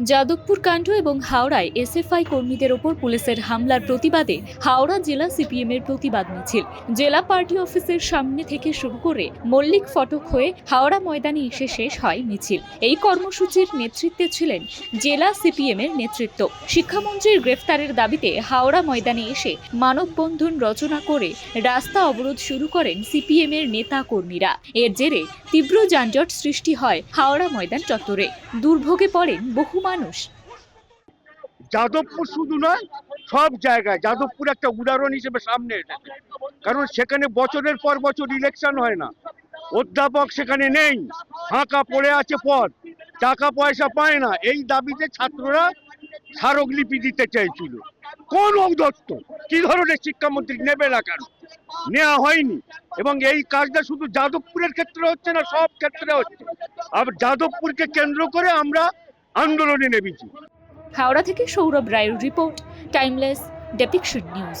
যাদবপুর কাণ্ড এবং হাওড়ায় এসএফআই কর্মীদের ওপর পুলিশের হামলার প্রতিবাদে হাওড়া জেলা সিপিএম এর প্রতিবাদ মিছিল। জেলা পার্টি অফিসের সামনে থেকে শুরু করে মল্লিক ফটক হয়ে হাওড়া ময়দানে এসে শেষ হয় মিছিল। এই কর্মসূচির নেতৃত্বে ছিলেন জেলা সিপিএম এর নেতৃত্ব। শিক্ষামন্ত্রীর গ্রেফতারের দাবিতে হাওড়া ময়দানে এসে মানববন্ধন রচনা করে রাস্তা অবরোধ শুরু করেন সিপিএম এর নেতা কর্মীরা। এর জেরে তীব্র যানজট সৃষ্টি হয় হাওড়া ময়দান চত্বরে। দুর্ভোগে পড়েন বহু মানুষ। যাদবপুর শুধু নয়, সব জায়গায়। যাদবপুর একটা উদাহরণ হিসেবে সামনে এসেছে। কারণ সেখানে বছরের পর বছর ইলেকশন হয় না। অধ্যাপক সেখানে নেই। ফাঁকা পড়ে আছে পদ। টাকা পয়সা পায় না। এই দাবিতে ছাত্ররা স্মারকলিপি দিতে চাইছিল। কোন ঔদত্ত কি ধরনের শিক্ষামন্ত্রী নেবে না কেন? নেওয়া হয়নি। এবং এই কাজটা শুধু যাদবপুরের ক্ষেত্রে হচ্ছে না, সব ক্ষেত্রে হচ্ছে। আর যাদবপুরকে কেন্দ্র করে আমরা আন্দোলনে নেমেছি। হাওড়া থেকে সৌরভ রায়ের রিপোর্ট টাইমলেস ডেপিকশন নিউজ।